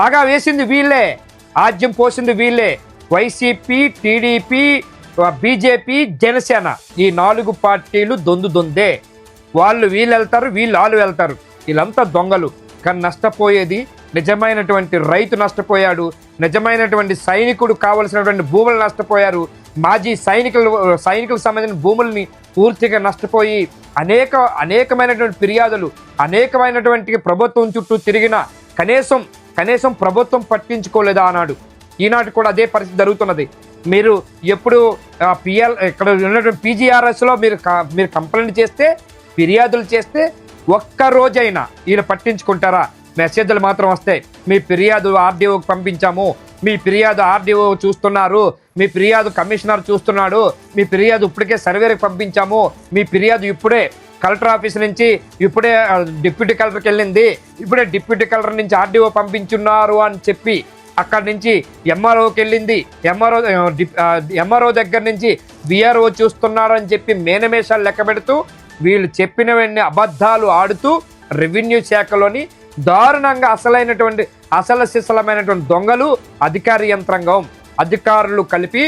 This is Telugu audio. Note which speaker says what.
Speaker 1: పాగా వేసింది వీళ్ళే. ఆజ్యం పోసింది వీళ్ళే. వైసీపీ టీడీపీ బీజేపీ జనసేన ఈ నాలుగు పార్టీలు దొందు దొందే. వాళ్ళు వీళ్ళు వెళ్తారు వీళ్ళు వాళ్ళు వెళ్తారు. వీళ్ళంతా దొంగలు. కానీ నష్టపోయేది నిజమైనటువంటి రైతు నష్టపోయాడు. నిజమైనటువంటి సైనికుడు కావలసినటువంటి భూములు నష్టపోయారు. మాజీ సైనికులు సైనికులకు సంబంధించిన భూముల్ని పూర్తిగా నష్టపోయి అనేక అనేకమైనటువంటి ఫిర్యాదులు అనేకమైనటువంటి ప్రభుత్వం చుట్టూ తిరిగిన కనీసం కనీసం ప్రభుత్వం పట్టించుకోలేదా అన్నాడు. ఈనాటి కూడా అదే పరిస్థితి జరుగుతున్నది. మీరు ఎప్పుడు పిఎల్ ఇక్కడ ఉన్నటువంటి పీజీఆర్ఎస్లో మీరు మీరు కంప్లైంట్ చేస్తే ఫిర్యాదులు చేస్తే ఒక్క రోజైనా ఈయన పట్టించుకుంటారా? మెసేజ్లు మాత్రం వస్తాయి. మీ ఫిర్యాదు ఆర్డీఓకి పంపించాము. మీ ఫిర్యాదు ఆర్డీఓ చూస్తున్నారు. మీ ఫిర్యాదు కమిషనర్ చూస్తున్నాడు. మీ ఫిర్యాదు ఇప్పటికే సర్వేకి పంపించాము. మీ ఫిర్యాదు ఇప్పుడే కలెక్టర్ ఆఫీస్ నుంచి ఇప్పుడే డిప్యూటీ కలెక్టర్కి వెళ్ళింది. ఇప్పుడే డిప్యూటీ కలెక్టర్ నుంచి ఆర్డీఓ పంపించున్నారు అని చెప్పి అక్కడి నుంచి ఎంఆర్ఓకి వెళ్ళింది. ఎంఆర్ఓ ఎంఆర్ఓ దగ్గర నుంచి విఆర్ఓ చూస్తున్నారు అని చెప్పి మేనమేషాలు లెక్క పెడుతూ వీళ్ళు చెప్పినవన్నీ అబద్ధాలు ఆడుతూ రెవెన్యూ శాఖలోని దారుణంగా అసలైనటువంటి అసలు సిసలమైనటువంటి దొంగలు అధికార యంత్రాంగం అధికారులు కలిపి